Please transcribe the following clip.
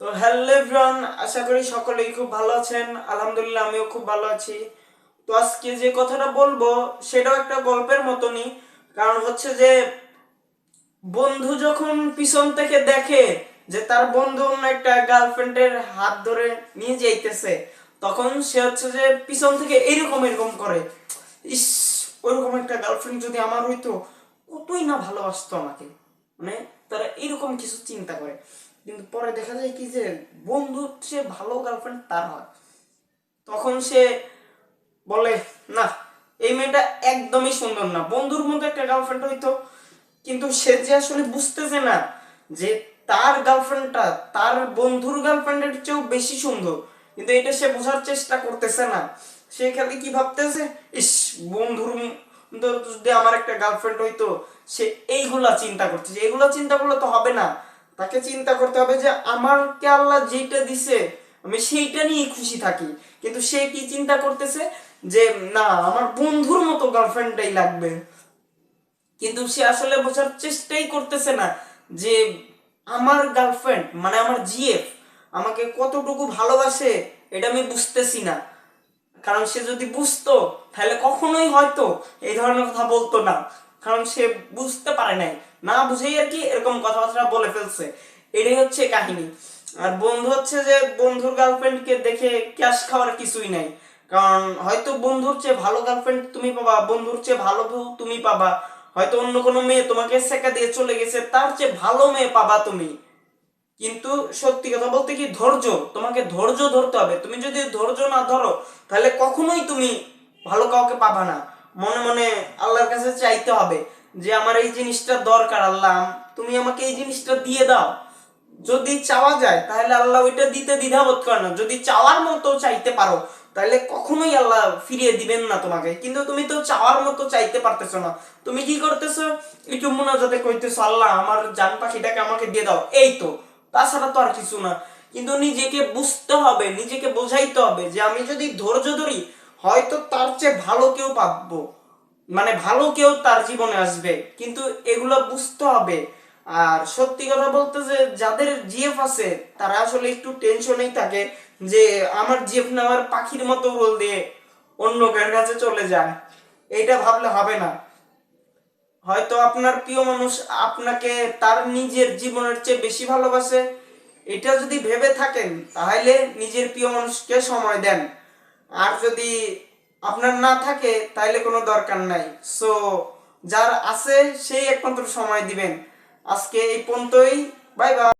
তো hello everyone আশা করি সকলেই খুব ভালো আছেন। আলহামদুলিল্লাহ, আমিও খুব ভালো আছি। তো আজকে যে কথাটা বলব, সেটাও একটা গল্পের মতনই। কারণ হচ্ছে যে, বন্ধু যখন পিছন থেকে দেখে যে তার বন্ধু অন্য একটা গার্লফ্রেন্ডের হাত ধরে নিয়ে যাইতেছে, তখন সে হচ্ছে যে পিছন থেকে এরকম এরকম করে, ইস ওইরকম একটা গার্লফ্রেন্ড যদি আমার হইতো, কতই না ভালোবাসতো আমাকে? মানে তারা এরকম কিছু চিন্তা করে। কিন্তু পরে দেখা যায় কি যে বন্ধুর চেয়ে ভালো গার্লফ্রেন্ড তার হয়। তখন সে বলে, না, এই মেয়েটা একদমই সুন্দর না। বন্ধুর মতো একটা গার্লফ্রেন্ড হইতো। কিন্তু সে যে আসলে বুঝতেছে না যে তার গার্লফ্রেন্ডটা তার বন্ধুর গার্লফ্রেন্ডের চেয়েও বেশি সুন্দর। কিন্তু এটা সে বোঝার চেষ্টা করতেছে না। সে খালি কি ভাবতেছে, ইস, বন্ধুর যদি আমার একটা গার্লফ্রেন্ড হইতো, সে এইগুলা চিন্তা করতেছে। এইগুলা চিন্তা করলে তো হবে না। তাকে চিন্তা করতে হবে যে আমারকে আল্লাহ যেটা দিছে, আমি সেইটা নিয়ে খুশি থাকি। কিন্তু সে কি চিন্তা করতেছে? যে না, আমার বন্ধুর মতো গার্লফ্রেন্ডটাই লাগবে। কিন্তু সে আসলে বোঝার চেষ্টাই করতেছে না যে আমার গার্লফ্রেন্ড মানে আমার জিএফ আমাকে কতটুকু ভালোবাসে, এটা আমি বুঝতেছি না। কারণ সে যদি বুঝতো, তাহলে কখনোই হয়তো এই ধরনের কথা বলতো না। কারণ সে বুঝতে পারে নাই। না বুঝেই আর কি এরকম কথাবার্তা বলে ফেলছে। এটাই হচ্ছে কাহিনী। আর বন্ধু হচ্ছে যে, বন্ধুর গার্লফ্রেন্ডকে দেখে ক্যাশ খাওয়ার কিছুই নাই। কারণ হয়তো বন্ধুর চেয়ে ভালো গার্লফ্রেন্ড তুমি পাবা, বন্ধুর চেয়ে ভালো বউ তুমি পাবা। হয়তো অন্য কোনো মেয়ে তোমাকে সেকা দিয়ে চলে গেছে, তার চেয়ে ভালো মেয়ে পাবা তুমি। কিন্তু সত্যি কথা বলতে কি ধৈর্য? তোমাকে ধৈর্য ধরতে হবে। তুমি যদি ধৈর্য না ধরো, তাহলে কখনোই তুমি ভালো কাউকে পাবা না। মনে মনে আল্লাহর কাছে চাইতে হবে যে আমার এই জিনিসটা দরকার, আল্লাহ, তুমি আমাকে এই জিনিসটা দিয়ে দাও। যদি চাওয়া যায়, তাহলে আল্লাহ ওইটা দিতে দ্বিধাবোধ করে না। যদি চাওয়ার মতো চাইতে পারো, তাহলে কখনোই আল্লাহ ফিরিয়ে দিবেন না তোমাকে। কিন্তু তুমি তো চাওয়ার মতো চাইতে পারতেছো না। তুমি কি করতেছো? একটু মোনাজাতে কইতেছো, আল্লাহ, আমার জান পাখিটাকে আমাকে দিয়ে দাও। এই তো। তাছাড়া তো আর কিছু না। কিন্তু নিজেকে বুঝতে হবে, নিজেকে বোঝাইতে হবে যে আমি যদি ধৈর্য ধরি হয়তো তার চেয়ে ভালো কেউ পাবো। মানে ভালো কেউ তার জীবনে আসবে। কিন্তু এগুলো বুঝতে হবে। আর সত্যি কথা বলতে যে, যাদের জিএফ আছে, তারা আসলে একটু টেনশনেই থাকে যে, আমার জিএফ নেওয়ার পাখির মতো রোল দিয়ে অন্য কার কাছে চলে যায়। এইটা ভাবলে হবে না। হয়তো আপনার প্রিয় মানুষ আপনাকে তার নিজের জীবনের চেয়ে বেশি ভালোবাসে। এটা যদি ভেবে থাকেন, তাহলে নিজের প্রিয় মানুষকে সময় দেন। আর যদি আপনার না থাকে, তাইলে কোনো দরকার নাই। সো যার আছে, সেই একমাত্র সময় দিবেন। আজকে এই পর্যন্তই। Bye bye